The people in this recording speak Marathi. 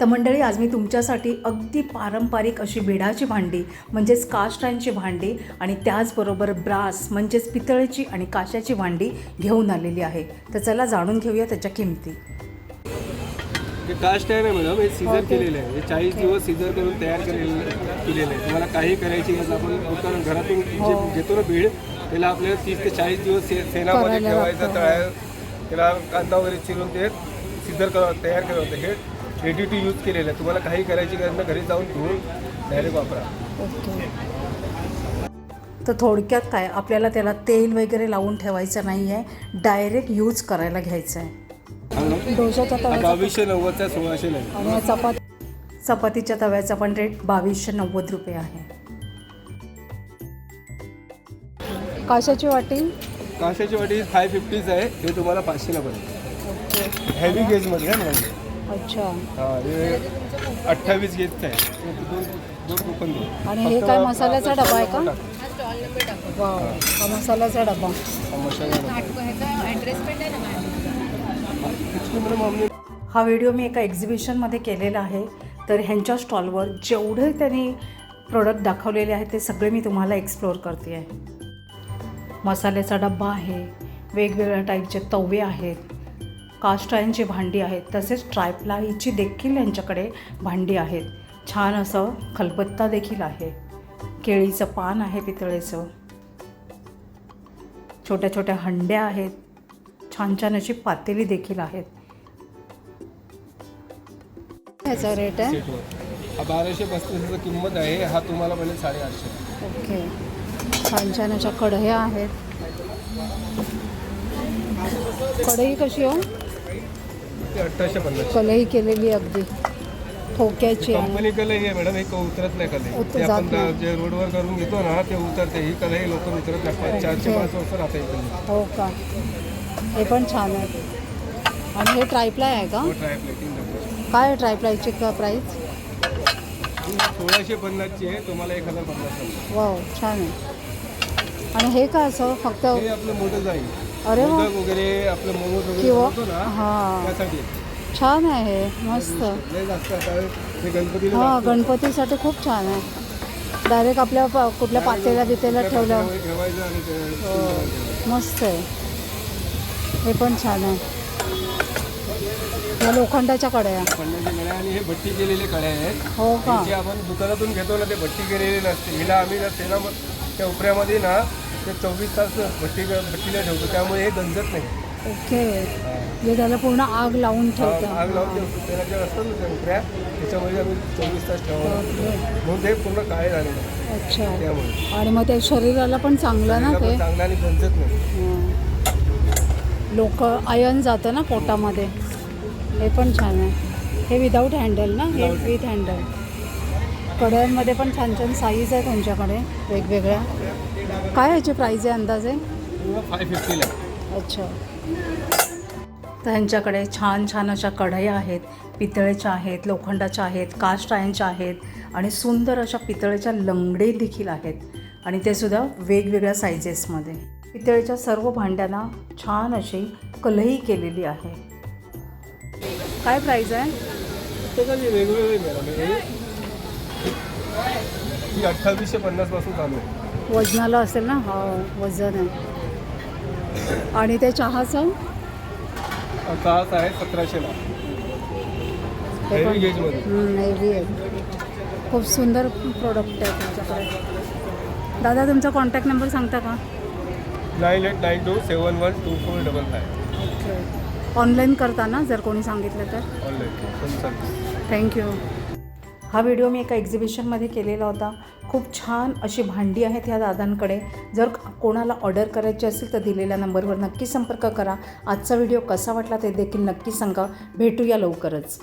तर मंडळी आज मी तुमच्यासाठी अगदी पारंपरिक अशी बिडाची भांडी म्हणजेच आयर्नची भांडी आणि त्याचबरोबर ब्रास म्हणजेच पितळेची आणि काशाची भांडी घेऊन आलेली आहे. तर चला जाणून घेऊया त्याच्या किमती. कास्ट आहे ना मॅडम? हे सीझर. केलेलं आहे. हे चाळीस दिवस सीझर करून तयार केलेलं केलेलं आहे. तुम्हाला काही करायची आपण दुकान घरातून हो. जे घेतो ना बीड त्याला आपल्याला तीस ते चाळीस दिवस से- सेनामध्ये ठेवायचं. तळायला. त्याला कांदा वगैरे चिरून ते सीझर कर तयार केलं होतं हे रेडी टू यूज केलेलं आहे. तुम्हाला काही करायची गरज नाही घरी जाऊन घेऊन डायरेक्ट वापरा. ओके. तर थोडक्यात काय आपल्याला त्याला तेल वगैरे लावून ठेवायचं नाही आहे डायरेक्ट यूज करायला घ्यायचं आहे डोशाच्या हा तव्याचा बावीसशे नव्वदचा सोळाशे आणि चपात चपातीच्या तव्याचा पण रेट बावीसशे नव्वद रुपये आहे. काशाची वाटी काशाची वाटी फाय फिफ्टीज आहे. हे तुम्हाला पाचशेला पडेल. हेवी गेजमध्ये आहे ना? अच्छा. हा हे अठ्ठावीस गेजचं आहे. दोन दोन कुपन देऊ आणि हे काय मसाल्याचा डबा आहे का? वाव हा मसाल्याचा डबा. हा हा व्हिडिओ मी एका एक्झिबिशनमध्ये केलेला आहे. तर ह्यांच्या स्टॉलवर जेवढे त्यांनी प्रोडक्ट दाखवलेले आहेत ते सगळे मी तुम्हाला एक्सप्लोअर करते आहे. मसाल्याचा डब्बा आहे वेगवेगळ्या टाईपचे तवे आहेत. कास्ट आयर्नची भांडी आहेत तसेच ट्रायप्लायची देखील यांच्याकडे भांडी आहेत. छान असं खलबत्ता देखील आहे. केळीचं पान आहे पितळेचं. छोट्या छोट्या हंड्या आहेत. छान छान अशी पातेली देखील आहेत. ह्याचा रेट आहे? हा बाराशे पस्तीसचा किंमत आहे. हा तुम्हाला पहिले साडेआठशे. ओके. छान छान अशा कढया आहेत. कढई कशी हो? ते अठराशे पन्नास. कलई केलेली अगदी. ठोक्याची आहे. कंपनी कलई आहे मॅडम हे क- उतरत नाही कलई उतर- ते जात आपण नाही. जे रोडवर करून घेतो ना ते उतरते. ही कलई लोक उतरत नाही. चारशे ओके. पाच वर्ष राहते ही हो का? हे पण छान आहे. आणि हे ट्रायप्लाय आहे का? हो ट्राय प्लेटिंग काय आहे ट्रायप्लायची का प्राईस सोळाशे पन्नासची आहे. तुम्हाला एक हजार पन्नास. वाव छान आहे. आणि हे का असं? फक्त हे आपलं मोठं जाईल अरे वा. वगैरे आपलं मोमोज किंवा ना हां. त्यासाठी. छान आहे मस्त. लय जास्त आता हे गणपतीला हां लागतं. गणपतीसाठी खूप छान आहे. डायरेक्ट आपल्या प- कुठल्या पातेल्या बितेला ठेवलं. ठेवायचं आणि ते- मस्त आहे. हे पण छान आहे. या लोखंडाच्या कड्या पन्नासचे गड्या आणि हे भट्टी केलेले कड्या आहेत. हो का? जे आपण दुकानातून घेतो ना ते भट्टी केलेले नसते. हिला आम्ही ना तेला त्या उपऱ्यामध्ये ना ते चोवीस तास भट्टी भट्टीला ठेवतो त्यामुळे हे गंजत नाही. ओके. म्हणजे त्याला पूर्ण आग लावून ठेवतं. आग लावून ते तेलाच्या असतात ना त्या त्याच्यामध्ये आम्ही चोवीस तास ठेवतो म्हणून ते पूर्ण काळे झालेलं आहे अच्छा. त्यामुळे. आणि मग ते शरीराला पण चांगलं ना त्याला ते? चांगलं आणि गंजत नाही. लोक आयन जातं ना पोटामध्ये. हे पण छान आहे. हे विदाऊट हँडल ना? हे Without. विथ हँडल कड्यांमध्ये पण छान छान साईज आहे तुमच्याकडे वेगवेगळ्या. काय याची प्राईज आहे अंदाजे? फाय फिफ्टीला आहे अच्छा. तर ह्यांच्याकडे छान छान अशा कढया आहेत पितळेच्या आहेत लोखंडाच्या आहेत कास्ट आयनच्या आहेत आणि सुंदर अशा पितळेच्या लंगडे देखील आहेत. आणि ते सुद्धा वेगवेगळ्या सायझेसमध्ये पितळेच्या सर्व भांड्यांना छान अशी कलही केलेली आहे. काय प्राईज आहे? वेगवेगळे ही अठ्ठावीसशे पन्नासपासून चालू आहे. वजनाला असेल ना? हा वजन आहे. आणि ते चहाचं? तास आहे सतराशेला हेवी आहे. खूप सुंदर प्रोडक्ट आहे तुमच्याकडे. दादा तुमचा कॉन्टॅक्ट नंबर सांगता का? Nine eight nine two seven one two four double five okay online करताना जर कोणी सांगितलं तर? ऑनलाईन थँक्यू हा व्हिडिओ मी एका एक्झिबिशनमध्ये केलेला होता. खूप छान अशी भांडी आहेत ह्या दादांकडे. जर कोणाला ऑर्डर करायची असेल तर दिलेल्या नंबरवर नक्की संपर्क करा. आजचा व्हिडिओ कसा वाटला ते देखील नक्की सांगा. भेटूया लवकरच.